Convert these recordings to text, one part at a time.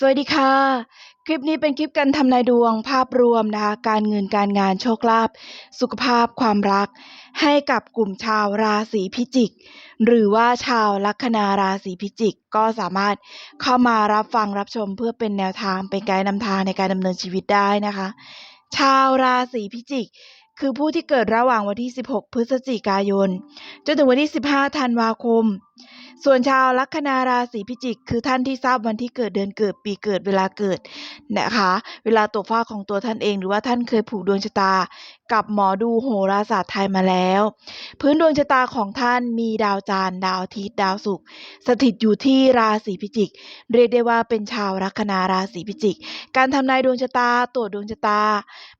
สวัสดีค่ะ คลิปนี้เป็นคลิปการทำนายดวงภาพรวมนะคะการเงินการงานโชคลาภสุขภาพความรัก ให้กับกลุ่มชาวราศีพิจิก หรือว่าชาวลัคนาราศีพิจิกก็สามารถเข้ามารับฟังรับชมเพื่อเป็นแนวทางเป็นไกด์นำทางในการดำเนินชีวิตได้นะคะ ชาวราศีพิจิกคือผู้ที่เกิดระหว่างวันที่ 16 พฤศจิกายน จนถึงวันที่ 15 ธันวาคม ส่วนชาวลัคนาราศีพิจิก คือท่านที่ทราบวันที่เกิดเดือนเกิดปีเกิดเวลาเกิดนะคะ เวลาตกฟ้าของตัวท่านเอง หรือว่าท่านเคยผูกดวงชะตา กับหมอดูโหราศาสตร์ไทยมาแล้ว พื้นดวงชะตาของท่านมีดาวจันดาวอาทิตย์ดาวศุกร์สถิตอยู่ที่ราศีพิจิก เรียกได้ว่าเป็นชาวลัคนาราศีพิจิก การทำนายดวงชะตาตรวจดวงชะตา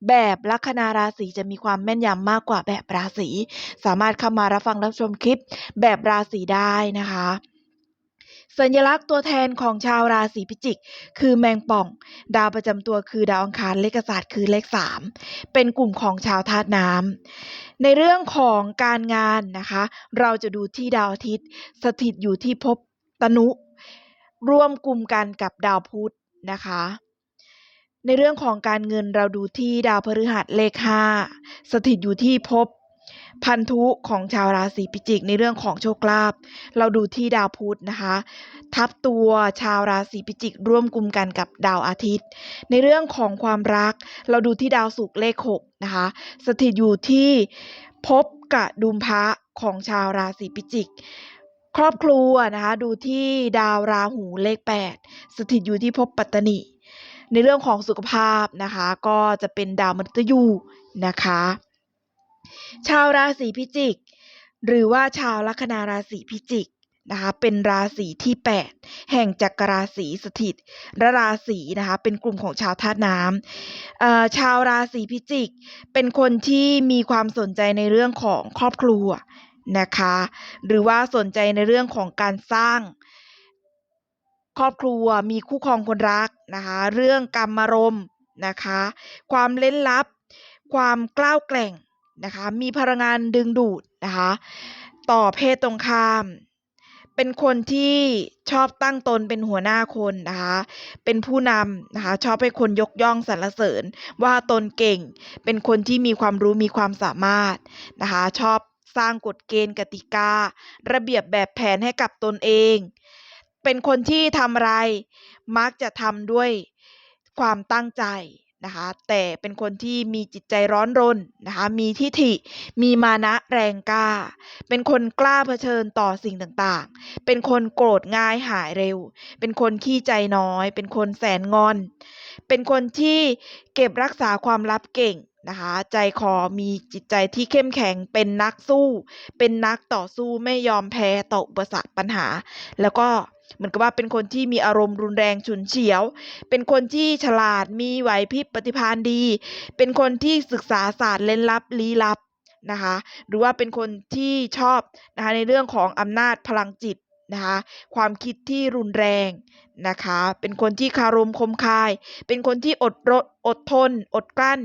แบบลัคนาราศีจะมีความแม่นยำมากกว่าแบบราศีสามารถเข้ามารับฟังรับชมคลิปแบบราศีได้นะคะ สัญลักษณ์ตัวแทนของชาวราศีพิจิก คือแมงป่อง ดาวประจำตัวคือดาวอังคารเลขศาสตร์คือเลขสามเป็นกลุ่มของชาวธาตุน้ำในเรื่องของการงานนะคะ เราจะดูที่ดาวอาทิตย์ สถิตอยู่ที่ภพตนุร่วมกลุ่มกันกับดาวพุธนะคะ ในเรื่องของการเงินเราดูที่ดาวพฤหัสเลขห้าสถิตอยู่ที่ภพ พันธุของชาวราศีพิจิกในเรื่องของโชคลาภเราดูที่ดาวพุธนะคะ ทับตัวชาวราศีพิจิกร่วมกลุ่มกันกับดาวอาทิตย์ ในเรื่องของความรัก เราดูที่ดาวศุกร์เลขหกนะคะสถิตอยู่ที่ภพกระดุมพระของชาวราศีพิจิกครอบครัวนะคะดูที่ดาวราหูเลข 8 สถิตอยู่ที่ภพปัตตนิในเรื่องของสุขภาพนะคะ ก็จะเป็นดาวมฤตยูนะคะ ชาวราศีพิจิก หรือว่าชาวลัคนาราศีพิจิกนะคะเป็นราศีที่ 8 แห่งจักรราศีสถิตและราศีนะคะเป็นกลุ่มของชาวธาตุน้ำชาวราศีพิจิก เป็นคนที่มีความสนใจในเรื่องของครอบครัวนะคะหรือว่าสนใจในเรื่องของการสร้าง ครอบครัวมีคู่ครองคนรักนะคะเรื่องกรรมารมณ์นะคะความเล่นลับ ความกล้าวแกร่ง นะคะมีพลังงานดึงดูดนะคะต่อเพศตรงข้าม เป็นคนที่ชอบตั้งตนเป็นหัวหน้าคนนะคะเป็นผู้นำนะคะชอบให้คนยกย่องสรรเสริญว่าตนเก่ง เป็นคนที่มีความรู้มีความสามารถนะคะชอบสร้างกฎเกณฑ์กติกา ระเบียบแบบแผนให้กับตนเอง เป็นคนที่ทำอะไร มักจะทำด้วยความตั้งใจ นะคะแต่เป็นคนที่มีจิตใจร้อนรนนะคะมีทิฐิ มีมานะแรงกล้า เป็นคนกล้าเผชิญต่อสิ่งต่างๆ เป็นคนโกรธง่ายหายเร็ว เป็นคนขี้ใจน้อย เป็นคนแสนงอน เป็นคนที่เก็บรักษาความลับเก่ง นะคะ ใจคอมีจิตใจที่เข้มแข็งเป็นนักสู้ เป็นนักต่อสู้ไม่ยอมแพ้ต่ออุปสรรคปัญหา แล้วก็เหมือนกับว่าเป็นคนที่มีอารมณ์รุนแรงฉุนเฉียว เป็นคนที่ฉลาดมีไหวพริบปฏิภาณดี เป็นคนที่ศึกษาศาสตร์เล่นลับลี้ลับนะคะ หรือว่าเป็นคนที่ชอบนะคะในเรื่องของอำนาจพลังจิต นะคะความคิดที่รุนแรงนะคะเป็นคนที่คารมคมคาย เป็นคนที่อดรอดทน อดกลั้น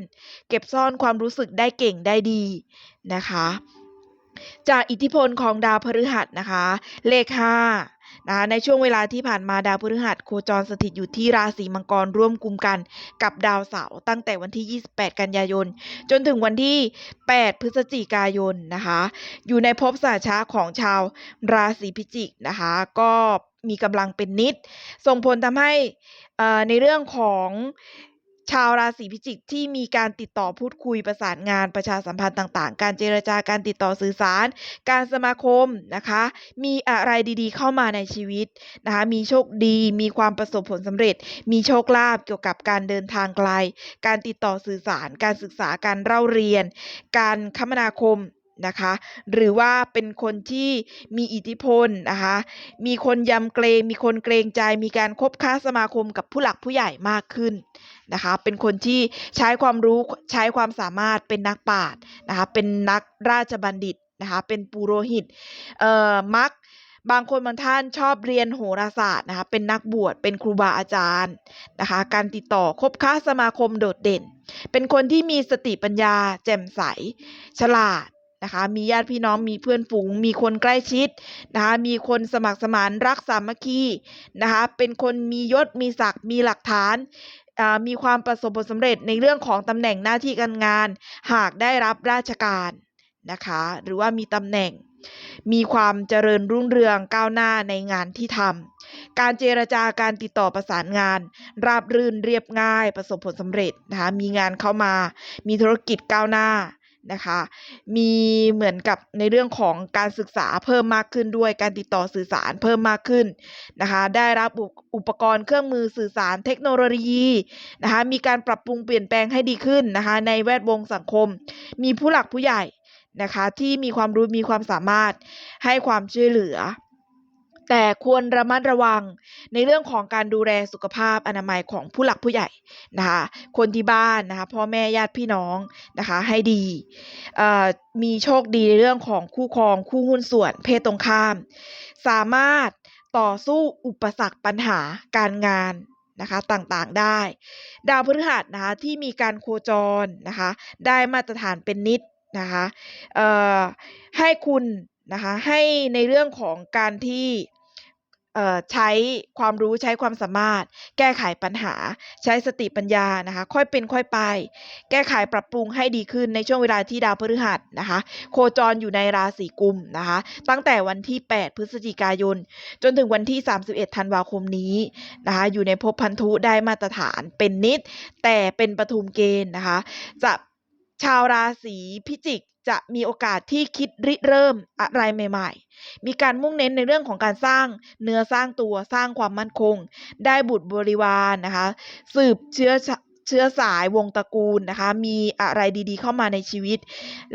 เก็บซ่อนความรู้สึกได้เก่งได้ดีนะคะจากอิทธิพลของดาวพฤหัสนะคะเลขห้า นะคะในช่วงเวลาที่ผ่านมาดาวพฤหัสโคจรสถิตอยู่ที่ราศีมังกรร่วมกลุ่มกันกับดาวเสาร์ตั้งแต่วันที่ 28 กันยายน จนถึงวันที่ 8 พฤศจิกายนนะคะ อยู่ในภพสาชาของชาวราศีพิจิกนะคะ ก็มีกำลังเป็นนิด ส่งผลทำให้ในเรื่องของ ชาวราศีพิจิกที่มีการติดต่อพูดคุยประสานงานประชาสัมพันธ์ต่างๆ การเจรจาการติดต่อสื่อสาร การสมาคมนะคะ มีอะไรดีๆ เข้ามาในชีวิตนะคะ มีโชคดี มีความประสบผลสำเร็จ มีโชคลาภเกี่ยวกับการเดินทางไกล การติดต่อสื่อสาร การศึกษาการเล่าเรียน การคมนาคม นะคะ หรือว่าเป็นคนที่มีอิทธิพลนะคะ มีคนยำเกรง มีคนเกรงใจ มีการคบค้าสมาคมกับผู้หลักผู้ใหญ่มากขึ้นนะคะ เป็นคนที่ใช้ความรู้ใช้ความสามารถเป็นนักปราชญ์นะคะ เป็นนักราชบัณฑิตนะคะ เป็นปุโรหิต เอ่อ มักบางคนบางท่านชอบเรียนโหราศาสตร์นะคะ เป็นนักบวช เป็นครูบาอาจารย์นะคะ การติดต่อคบค้าสมาคมโดดเด่น เป็นคนที่มีสติปัญญาแจ่มใส ฉลาด นะคะมีญาติพี่น้องมีเพื่อนฝูง มีคนใกล้ชิดนะคะมีคนสมัครสมานรักสามัคคีนะคะเป็นคนมียศมีศักดิ์มีหลักฐานมีความประสบผลสำเร็จในเรื่องของตำแหน่งหน้าที่การงาน หากได้รับราชการนะคะหรือว่ามีตำแหน่ง มีความเจริญรุ่งเรืองก้าวหน้าในงานที่ทำการเจรจาการติดต่อประสานงาน ราบรื่นเรียบง่ายประสบผลสำเร็จนะคะมีงานเข้ามา มีธุรกิจก้าวหน้า นะคะ มีเหมือนกับในเรื่องของการศึกษาเพิ่มมากขึ้นด้วย การติดต่อสื่อสารเพิ่มมากขึ้นนะคะ ได้รับอุปอุปกรณ์เครื่องมือสื่อสารเทคโนโลยีนะคะ มีการปรับปรุงเปลี่ยนแปลงให้ดีขึ้นนะคะ ในแวดวงสังคม มีผู้หลักผู้ใหญ่นะคะที่มีความรู้มีความสามารถให้ความช่วยเหลือ แต่ควรระมัดระวังในเรื่องของการดูแลสุขภาพอนามัยของผู้หลักผู้ใหญ่นะคะคนที่บ้านนะคะพ่อแม่ญาติพี่น้องนะคะให้ดีมีโชคดีในเรื่องของคู่ครองคู่หุ้นส่วนเพศตรงข้าม สามารถต่อสู้อุปสรรคปัญหาการงานนะคะต่างๆได้ ดาวพฤหัสนะคะที่มีการโคจรนะคะได้มาตรฐานเป็นนิดนะคะให้คุณ นะคะให้ในเรื่องของการที่ใช้ความรู้ใช้ความสามารถ แก้ไขปัญหา ใช้สติปัญญานะคะค่อยเป็นค่อยไป แก้ไขปรับปรุงให้ดีขึ้นในช่วงเวลาที่ดาวพฤหัสนะคะ โคจรอยู่ในราศีกุมนะคะ ตั้งแต่วันที่ 8 พฤศจิกายน จนถึงวันที่ 31 ธันวาคมนี้นะคะอยู่ในภพพันธุได้มาตรฐานเป็นนิด แต่เป็นปฐุมเกณฑ์นะคะ จะ ชาวราศีพิจิกจะมีโอกาสที่คิดริเริ่มอะไรใหม่ ๆ มีการมุ่งเน้นในเรื่องของการสร้างเนื้อสร้างตัวสร้างความมั่นคง ได้บุตรบริวารนะคะ สืบเชื้อ เชื้อสายวงตระกูลนะคะ มีอะไรดีๆ เข้ามาในชีวิต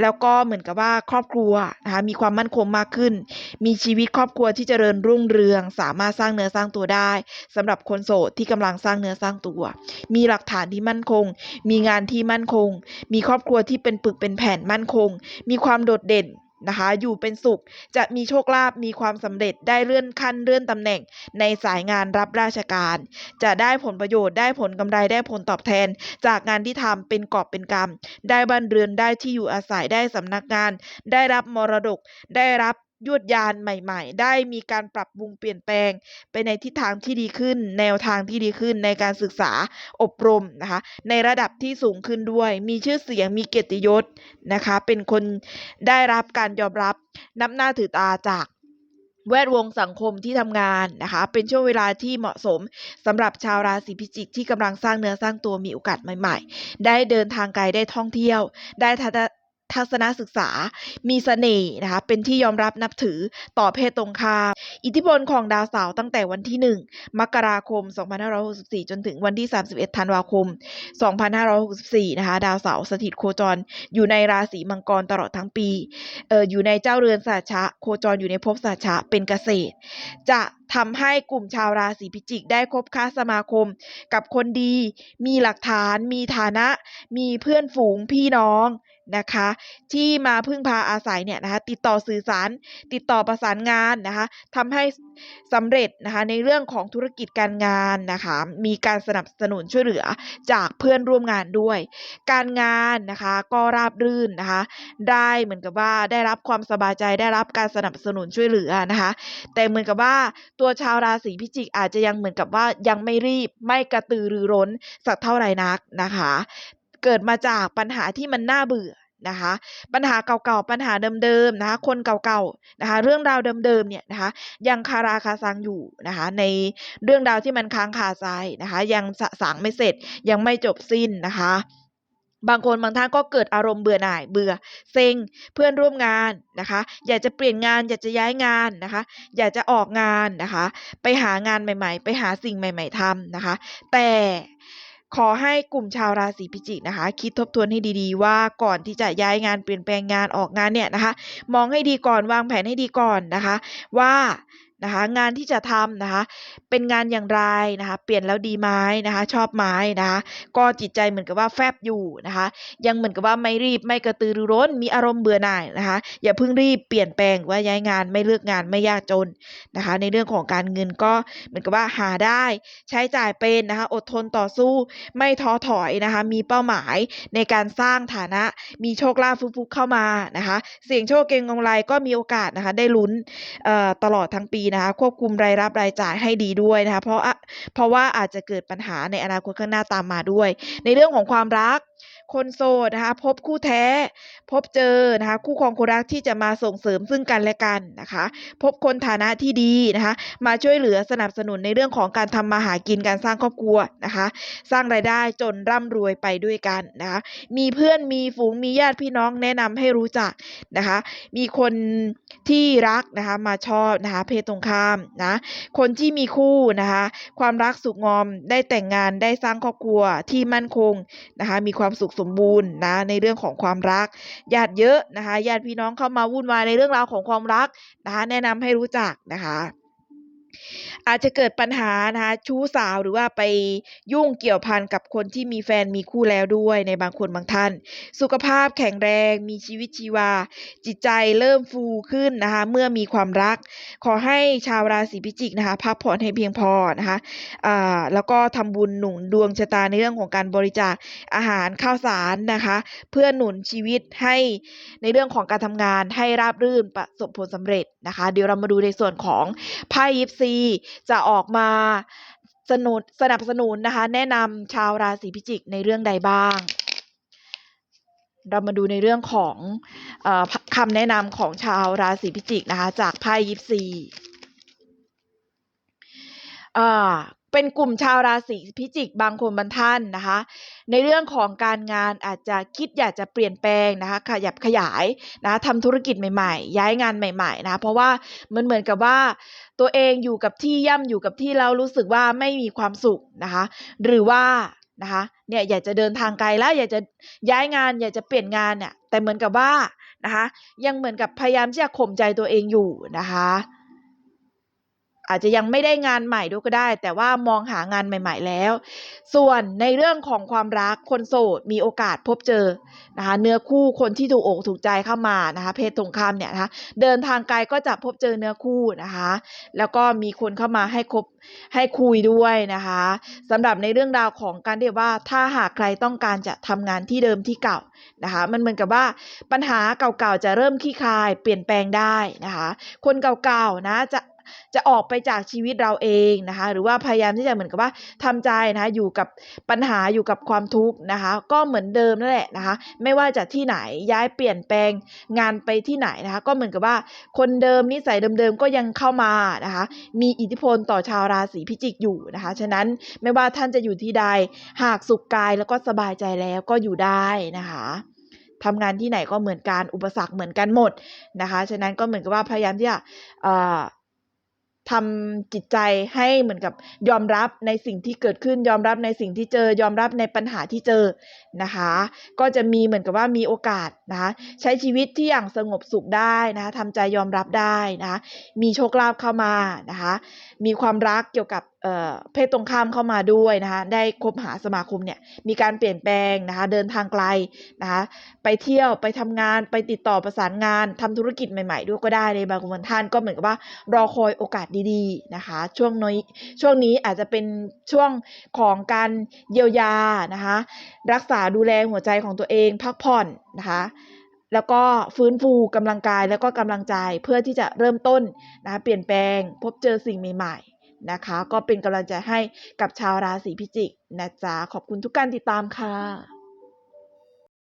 แล้วก็เหมือนกับว่าครอบครัวนะคะมีความมั่นคงมากขึ้น มีชีวิตครอบครัวที่เจริญรุ่งเรือง สามารถสร้างเนื้อสร้างตัวได้สำหรับคนโสดที่กำลังสร้างเนื้อสร้างตัว มีหลักฐานที่มั่นคง มีงานที่มั่นคง มีครอบครัวที่เป็นปึกเป็นแผ่นมั่นคง มีความโดดเด่น นะคะ อยู่เป็นสุข จะมีโชคลาภมีความสำเร็จได้เลื่อนขั้นเลื่อนตำแหน่ง ในสายงานรับราชการ จะได้ผลประโยชน์ได้ผลกำไรได้ผลตอบแทน จากงานที่ทำเป็นกอบเป็นกำได้บ้านเรือนได้ที่อยู่อาศัยได้สำนักงาน ได้รับมรดก ได้รับ ยวดยานใหม่ ๆ ได้มีการปรับปรุงเปลี่ยนแปลงไปในทิศทางที่ดีขึ้น แนวทางที่ดีขึ้นในการศึกษาอบรมนะคะในระดับที่สูงขึ้นด้วย มีชื่อเสียงมีเกียรติยศนะคะเป็นคนได้รับการยอมรับนับหน้าถือตาจากแวดวงสังคมที่ทำงานนะคะเป็นช่วงเวลาที่เหมาะสมสำหรับชาวราศีพิจิกที่กำลังสร้างเนื้อสร้างตัวมีโอกาสใหม่ ๆ ได้เดินทางไกลได้ท่องเที่ยว ได้ ทัศนศึกษา มีเสน่ห์นะคะ เป็นที่ยอมรับนับถือต่อเพศตรงข้าม อิทธิพลของดาวเสาร์ตั้งแต่วันที่ 1 มกราคม 2564 จนถึงวันที่ 31 ธันวาคม 2564 นะคะ ดาวเสาร์สถิตโคจร อยู่ในราศีมังกรตลอดทั้งปี เอออยู่ในเจ้าเรือนสาชะ โคจรอยู่ในภพสาชะ เป็นเกษตร จะทำให้กลุ่มชาวราศีพิจิกได้คบค้าสมาคม กับคนดี มีหลักฐาน มีฐานะ มีเพื่อนฝูงพี่น้อง นะคะที่มาพึ่งพาอาศัยเนี่ยนะคะติดต่อสื่อสาร ติดต่อประสานงานนะคะทำให้สำเร็จนะคะในเรื่องของธุรกิจการงานนะคะมีการสนับสนุนช่วยเหลือจากเพื่อนร่วมงานด้วย การงานนะคะก็ราบรื่นนะคะได้เหมือนกับว่าได้รับความสบายใจได้รับการสนับสนุนช่วยเหลือนะคะแต่เหมือนกับว่าตัวชาวราศีพิจิกอาจจะยังเหมือนกับว่ายังไม่รีบไม่กระตือรือร้นสักเท่าไหร่นักนะคะเกิดมาจากปัญหาที่มันน่าเบื่อ นะคะ ปัญหาเก่าๆปัญหาเดิมๆนะคะคนเก่าๆนะคะเรื่องราวเดิมๆเนี่ยนะคะยังคาราคาซังอยู่นะคะในเรื่องราวที่มันค้างคาใจนะคะยังสะสางไม่เสร็จยังไม่จบสิ้นนะคะบางคนบางท่านก็เกิดอารมณ์เบื่อหน่ายเบื่อเซ็งเพื่อนร่วมงานนะคะ อยากจะเปลี่ยนงานอยากจะย้ายงานนะคะ อยากจะออกงานนะคะ ไปหางานใหม่ ๆ ไปหาสิ่งใหม่ ๆทำนะคะ แต่ ขอให้กลุ่มชาวราศีพิจิกนะคะ คิดทบทวนให้ดีๆ ว่าก่อนที่จะย้ายงานเปลี่ยนแปลงงานออกงานเนี่ยนะคะ มองให้ดีก่อนวางแผนให้ดีก่อนนะคะ ว่า นะคะงานที่จะทำนะคะเป็นงานอย่างไรนะคะเปลี่ยนแล้วดีไหมนะคะชอบไหมนะคะก็จิตใจเหมือนกับว่าแฟบอยู่นะคะยังเหมือนกับว่าไม่รีบไม่กระตือรือร้นมีอารมณ์เบื่อหน่ายนะคะอย่าเพิ่งรีบเปลี่ยนแปลงว่าย้ายงานไม่เลือกงานไม่ยากจนนะคะในเรื่องของการเงินก็เหมือนกับว่าหาได้ใช้จ่ายเป็นนะคะอดทนต่อสู้ไม่ท้อถอยนะคะมีเป้าหมายในการสร้างฐานะมีโชคลาภฟุกๆเข้ามานะคะเสี่ยงโชคเก่งกำไรก็มีโอกาสนะคะได้ลุ้นเอ่อตลอดทั้งปีนะคะควบคุมรายรับรายจ่ายให้ดีด้วยนะคะเพราะอะเพราะว่าอาจจะเกิดปัญหาในอนาคตข้างหน้าตามมาด้วย ในเรื่องของความรัก คนโสดนะคะพบคู่แท้ พบเจอนะคะคู่ครองคู่รักที่จะมาส่งเสริมซึ่งกันและกันนะคะ พบคนฐานะที่ดีนะคะ มาช่วยเหลือสนับสนุนในเรื่องของการทำมาหากินการสร้างครอบครัวนะคะ สร้างรายได้จนร่ำรวยไปด้วยกันนะคะมีเพื่อนมีฝูงมีญาติพี่น้องแนะนำให้รู้จักนะคะ มีคนที่รักนะคะมาชอบนะคะเพศตรงข้ามนะคนที่มีคู่นะคะ ความรักสุขงอมได้แต่งงานได้สร้างครอบครัวที่มั่นคงนะคะมีความสุขสมบูรณ์นะในเรื่องของความรักญาติเยอะนะคะญาติพี่น้องเข้ามาวุ่นวายในเรื่องราวของความรักนะคะแนะนำให้รู้จักนะคะ อาจจะเกิดปัญหานะคะชู้สาวหรือว่าไปยุ่งเกี่ยวพันกับคนที่มีแฟนมีคู่แล้วด้วยในบางคนบางท่าน สุขภาพแข็งแรงมีชีวิตชีวา จิตใจเริ่มฟูขึ้นนะคะเมื่อมีความรัก ขอให้ชาวราศีพิจิกนะคะพักผ่อนให้เพียงพอนะคะอ่าแล้วก็ทำบุญหนุนดวงชะตาในเรื่องของการบริจาคอาหารข้าวสารนะคะ เพื่อหนุนชีวิตให้ในเรื่องของการทำงานให้ราบรื่นประสบผลสำเร็จนะคะ เดี๋ยวเรามาดูในส่วนของไพ่ยิปซีจะออกมาสนุนสนับสนุนนะคะ แนะนำชาวราศีพิจิกในเรื่องใดบ้าง เรามาดูในเรื่องของอคำแนะนำของชาวราศีพิจิกนะคะ จากไพ่ยิปซี เป็นกลุ่มชาวราศีพิจิกบางคนบางท่านนะคะ ในเรื่องของการงานอาจจะคิดอยากจะเปลี่ยนแปลงนะคะ ขยับขยายนะะทำธุรกิจใหม่ๆ ย้ายงานใหม่ๆนะะเพราะว่ามันเหมือนกับว่าตัวเองอยู่กับที่ย่ำอยู่กับที่แล้วรู้สึกว่าไม่มีความสุขนะคะ หรือว่านะคะเนี่ยอยากจะเดินทางไกลแล้วอยากจะย้ายงานอยากจะเปลี่ยนงานเนี่ยแต่เหมือนกับว่านะคะยังเหมือนกับพยายามที่จะข่มใจตัวเองอยู่นะคะ อาจจะยังไม่ได้งานใหม่ด้วยก็ได้ แต่ว่ามองหางานใหม่ ๆแล้ว ส่วนในเรื่องของความรักคนโสดมีโอกาสพบเจอนะคะเนื้อคู่คนที่ถูกอกถูกใจเข้ามานะคะเพศตรงข้ามเนี่ยนะคะเดินทางไกลก็จะพบเจอเนื้อคู่นะคะ แล้วก็มีคนเข้ามาให้คบให้คุยด้วยนะคะสำหรับในเรื่องราวของการเรียกว่าถ้าหากใครต้องการจะทำงานที่เดิมที่เก่านะคะมันเหมือนกับว่าปัญหาเก่าๆจะเริ่มคลี่คลายเปลี่ยนแปลงได้นะคะ คนเก่าๆนะจะ จะออกไปจากชีวิตเราเองนะคะหรือว่าพยายามที่จะเหมือนกับว่าทำใจนะคะอยู่กับปัญหาอยู่กับความทุกข์นะคะก็เหมือนเดิมนั่นแหละนะคะไม่ว่าจะที่ไหนย้ายเปลี่ยนแปลงงานไปที่ไหนนะคะก็เหมือนกับว่าคนเดิมนิสัยเดิมๆก็ยังเข้ามานะคะมีอิทธิพลต่อชาวราศีพิจิกอยู่นะคะฉะนั้นไม่ว่าท่านจะอยู่ที่ใดหากสุขกายแล้วก็สบายใจแล้วก็อยู่ได้นะคะทำงานที่ไหนก็เหมือนกันอุปสรรคเหมือนกันหมดนะคะ ฉะนั้นก็เหมือนกับว่าพยายามที่จะ ทำจิตใจให้เหมือนกับยอมรับในสิ่งที่เกิดขึ้นยอมรับในสิ่งที่เจอยอมรับในปัญหาที่เจอนะคะ ก็จะมีเหมือนกับว่ามีโอกาสนะคะใช้ชีวิตที่อย่างสงบสุขได้นะคะทำใจยอมรับได้นะคะมีโชคลาภเข้ามานะคะ มีความรักเกี่ยวกับ เพศตรงข้ามเข้ามาด้วยนะคะได้คบหาสมาคมเนี่ยมีการเปลี่ยนแปลงนะคะเดินทางไกลนะคะไปเที่ยวไปทำงานไปติดต่อประสานงานทำธุรกิจใหม่ๆ ด้วยก็ได้ในบางคนท่านก็เหมือนกับว่ารอคอยโอกาสดีๆนะคะช่วงนี้ช่วงนี้อาจจะเป็นช่วงของการเยียวยานะคะรักษาดูแลหัวใจของตัวเองพักผ่อนนะคะแล้วก็ฟื้นฟูกำลังกายแล้วก็กำลังใจเพื่อที่จะเริ่มต้นนะคะเปลี่ยนแปลงพบเจอสิ่งใหม่ๆ นะคะ ก็เป็นกำลังใจให้กับชาวราศีพิจิกนะจ๊ะขอบคุณทุกการติดตามค่ะ